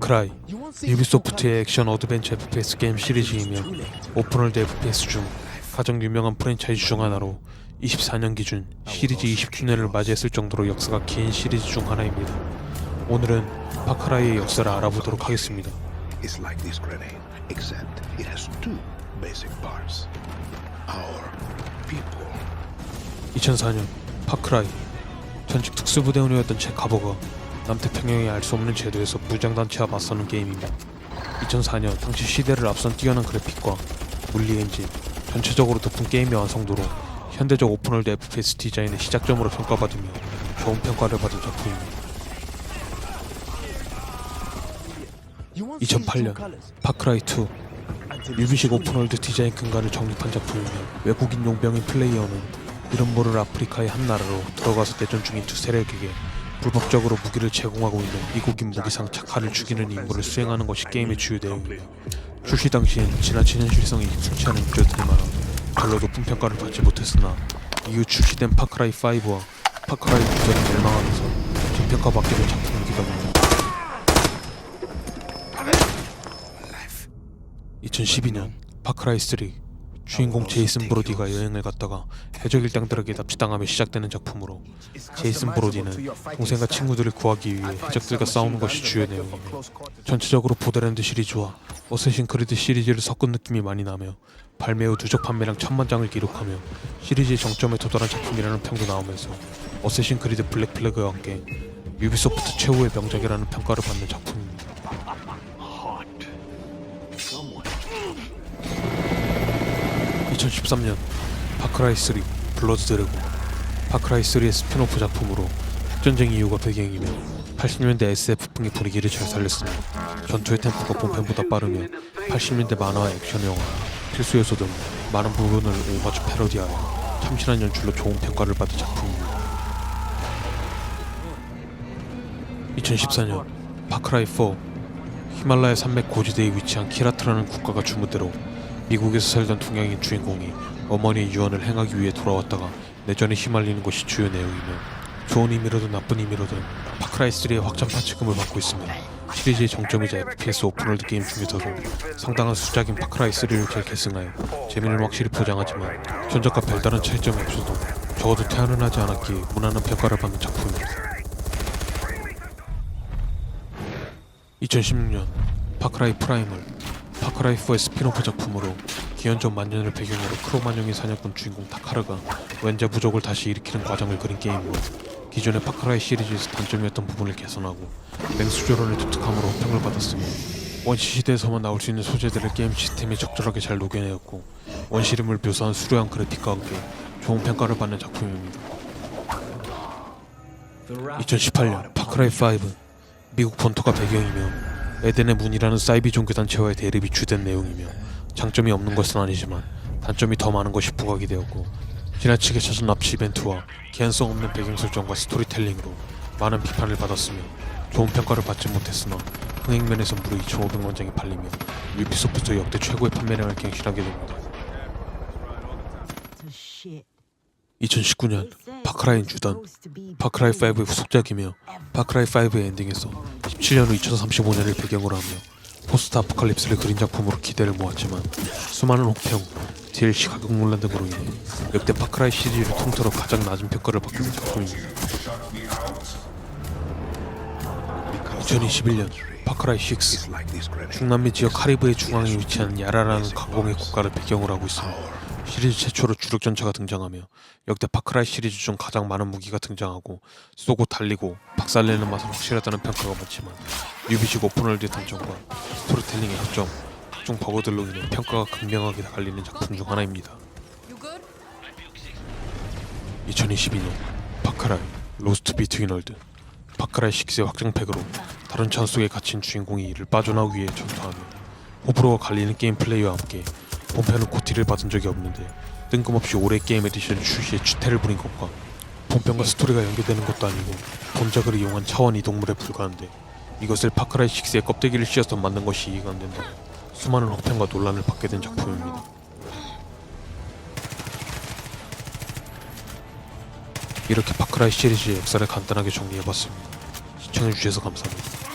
파크라이 유비소프트의 액션 어드벤처 FPS 게임 시리즈이며 오픈월드 FPS 중 가장 유명한 프랜차이즈 중 하나로 24년 기준 시리즈 20주년을 맞이했을 정도로 역사가 긴 시리즈 중 하나입니다. 오늘은 파크라이의 역사를 알아보도록 하겠습니다. It's like this grenade, except it has two basic parts. Our people. 2004년 파크라이 전직 특수부대원이었던 제 가버가 남태평양의 알수 없는 제도에서 무장단체와 맞서는 게임입니다. 2004년 당시 시대를 앞선 뛰어난 그래픽과 물리 엔진, 전체적으로 높은 게임의 완성도로 현대적 오픈월드 FPS 디자인의 시작점으로 평가받으며 좋은 평가를 받은 작품입니다. 2008년 파크라이2 유비식 오픈월드 디자인 근간을 정립한 작품이며 외국인 용병인 플레이어는 이름 모를 아프리카의 한 나라로 들어가서 내전 중인 두 세력에게 불법적으로 무기를 제공하고 있는 미국인 무기상 착하를 죽이는 임무를 수행하는 것이 게임의 주요 내용이며 출시 당시엔 지나친 현실성이 익숙치 않은 유저들이 많아 별로 높은 평가를 받지 못했으나 이후 출시된 파크라이 5와 파크라이 유저는 멸망하면서 저평가받게 된 작품이기도 합니다. 2012년 파크라이 3 주인공 제이슨 브로디가 여행을 갔다가 해적 일당들에게 납치당하며 시작되는 작품으로 제이슨 브로디는 동생과 친구들을 구하기 위해 해적들과 싸우는 것이 주요 내용이며 전체적으로 보더랜드 시리즈와 어쌔신 크리드 시리즈를 섞은 느낌이 많이 나며 발매 후 누적 판매량 천만 장을 기록하며 시리즈의 정점에 도달한 작품이라는 평도 나오면서 어쌔신 크리드 블랙 플래그와 함께 유비소프트 최후의 명작이라는 평가를 받는 작품입니다. 2013년 파크라이 3 블러드 드래곤 파크라이 3의 스피노프 작품으로 핵전쟁 이유가 배경이며 80년대 SF풍의 분위기를 잘 살렸으며 전투의 템포가 본편보다 빠르며 80년대 만화와 액션 영화 필수 요소 등 많은 부분을 오마주 패러디하여 참신한 연출로 좋은 평가를 받은 작품입니다. 2014년 파크라이 4 히말라야 산맥 고지대에 위치한 키라트라는 국가가 주무대로 미국에서 살던 동양인 주인공이 어머니의 유언을 행하기 위해 돌아왔다가 내전에 휘말리는 것이 주요 내용이며 좋은 의미로든 나쁜 의미로든 파크라이 3의 확장 파츠금을 받고 있으며 시리즈의 정점이자 FPS 오픈월드 게임 중에서도 상당한 수작인 파크라이 3를 재계승하여 재미는 확실히 보장하지만 전작과 별다른 차이점이 없어도 적어도 태어는 하지 않았기에 무난한 평가를 받는 작품입니다. 2016년 파크라이 프라이멀 파크라이 4의 스피노프 작품으로 기원전 만년을 배경으로 크로마뇽의 사냥꾼 주인공 타카르가 왠자 부족을 다시 일으키는 과정을 그린 게임으로 기존의 파크라이 시리즈에서 단점이었던 부분을 개선하고 맹수조론의 독특함으로 호평을 받았으며 원시 시대에서만 나올 수 있는 소재들을 게임 시스템에 적절하게 잘 녹여내었고 원시림을 묘사한 수려한 그래픽과 함께 좋은 평가를 받는 작품입니다. 2018년 파크라이 5 미국 본토가 배경이며 에덴의 문이라는 사이비 종교 단체와의 대립이 주된 내용이며 장점이 없는 것은 아니지만 단점이 더 많은 것이 부각이 되었고 지나치게 잦은 납치 이벤트와 개연성 없는 배경 설정과 스토리텔링으로 많은 비판을 받았으며 좋은 평가를 받지 못했으나 흥행면에서 무려 2,500만 장이 팔리며 유비소프트 역대 최고의 판매량을 갱신하게 됩니다. 2019년 파크라인 주단 파크라이 5의 후속작이며 파크라이 5의 엔딩에서 17년 후 2035년을 배경으로 하며 포스트 아포칼립스를 그린 작품으로 기대를 모았지만 수많은 혹평, DLC 가격 논란 등으로 인해 역대 파크라이 시리즈를 통틀어 가장 낮은 평가를 받게 된 작품입니다. 2021년 파크라이 6 It's like this grenade. 중남미 지역 카리브해 중앙에 위치한 야라라는 강공의 국가를 배경으로 하고 있으며 시리즈 최초로 주력 전차가 등장하며 역대 파크라이 시리즈 중 가장 많은 무기가 등장하고 쏘고 달리고 박살내는 맛은 확실하다는 평가가 많지만 유비식 오픈월드의 단점과 스토리텔링의 약점 각종 버그들로 인해 평가가 극명하게 갈리는 작품 중 하나입니다. 2022년 파크라이 로스트 비트윈 월드 파크라이 6의 확장팩으로 다른 찬 속에 갇힌 주인공이 이를 빠져나오기 위해 전투하며 호불호가 갈리는 게임 플레이와 함께 본편은 고티를 받은 적이 없는데 뜬금없이 올해 게임 에디션 출시에 추태를 부린 것과 본편과 스토리가 연계되는 것도 아니고 본작을 이용한 차원 이동물에 불과한데 이것을 파크라이 6의 껍데기를 씌워서 만든 것이 이해가 안 된다고 수많은 혹평과 논란을 받게 된 작품입니다. 이렇게 파크라이 시리즈의 역사를 간단하게 정리해봤습니다. 시청해주셔서 감사합니다.